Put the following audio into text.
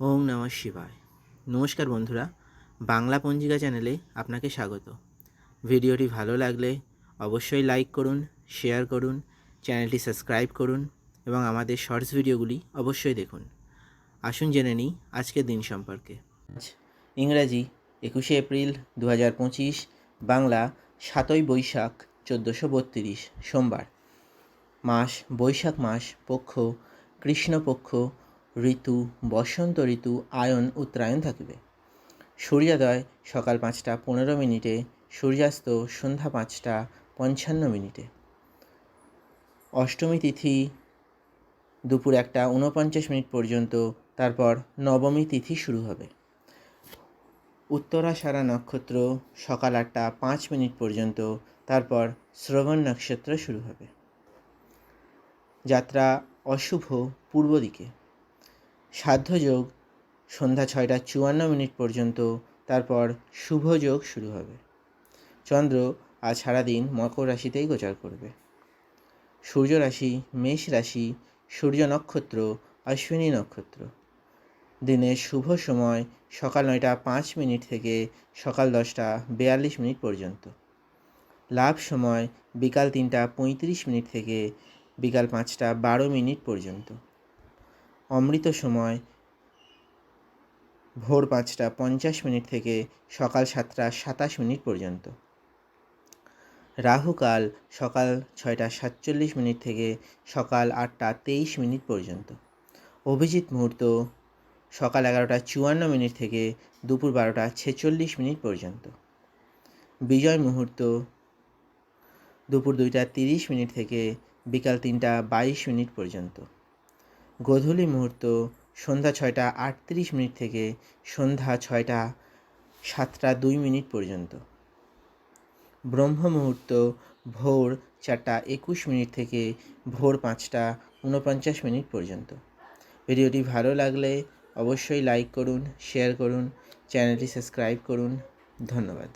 ওম নমঃ শিবায়। নমস্কার বন্ধুরা, বাংলা পঞ্জিকা চ্যানেলে আপনাকে স্বাগত। ভিডিওটি ভালো লাগলে অবশ্যই লাইক করুন, শেয়ার করুন, চ্যানেলটি সাবস্ক্রাইব করুন এবং আমাদের শর্টস ভিডিওগুলি অবশ্যই দেখুন। আসুন জেনে নিই আজকের দিন সম্পর্কে। ইংরাজি একুশে এপ্রিল দু পঁচিশ, বাংলা সাতই বৈশাখ চোদ্দোশো বত্রিশ, সোমবার। মাস, বৈশাখ মাস, পক্ষ, কৃষ্ণপক্ষ ঋতু, বসন্ত ঋতু, আয়ন, উত্তরায়ণ থাকবে। সূর্যোদয় সকাল পাঁচটা পনেরো মিনিটে, সূর্যাস্ত সন্ধ্যা পাঁচটা পঞ্চান্ন মিনিটে। অষ্টমী তিথি দুপুর একটা উনপঞ্চাশ মিনিট পর্যন্ত, তারপর নবমী তিথি শুরু হবে। উত্তরাষাঢ়া নক্ষত্র সকাল আটটা পাঁচ মিনিট পর্যন্ত, তারপর শ্রবণ নক্ষত্র শুরু হবে। যাত্রা অশুভ পূর্ব দিকে। সাধ্যযোগ, সন্ধ্যা ছয়টা চুয়ান্ন মিনিট পর্যন্ত, তারপর শুভ যোগ শুরু হবে। চন্দ্র আজ সারাদিন মকর রাশিতেই গোচর করবে। সূর্য রাশি, মেষ রাশি, সূর্য নক্ষত্র, অশ্বিনী নক্ষত্র। দিনের শুভ সময় সকাল নয়টা পাঁচ মিনিট থেকে সকাল দশটা বেয়াল্লিশ মিনিট পর্যন্ত। লাভ সময় বিকাল তিনটা পঁয়ত্রিশ মিনিট থেকে বিকাল পাঁচটা বারো মিনিট পর্যন্ত। অমৃত সময়, ভোর পাঁচটা পঞ্চাশ মিনিট থেকে সকাল সাতটা সাতাশ মিনিট পর্যন্ত। রাহুকাল সকাল ছয়টা সাতচল্লিশ মিনিট থেকে সকাল আটটা তেইশ মিনিট পর্যন্ত। অভিজিৎ মুহূর্ত সকাল এগারোটা চুয়ান্ন মিনিট থেকে দুপুর বারোটা ছেচল্লিশ মিনিট পর্যন্ত। বিজয় মুহূর্ত দুপুর দুইটা তিরিশ মিনিট থেকে বিকাল তিনটা বাইশ মিনিট পর্যন্ত। গোধূলি মুহূর্ত, সন্ধ্যা ছয়টা আটত্রিশ মিনিট থেকে সন্ধ্যা ছয়টা সাতটা দুই মিনিট পর্যন্ত। ব্রহ্ম মুহূর্ত, ভোর চারটা একুশ মিনিট থেকে ভোর পাঁচটা উনপঞ্চাশ মিনিট পর্যন্ত। ভিডিওটি ভালো লাগলে অবশ্যই লাইক করুন, শেয়ার করুন, চ্যানেলটি সাবস্ক্রাইব করুন। ধন্যবাদ।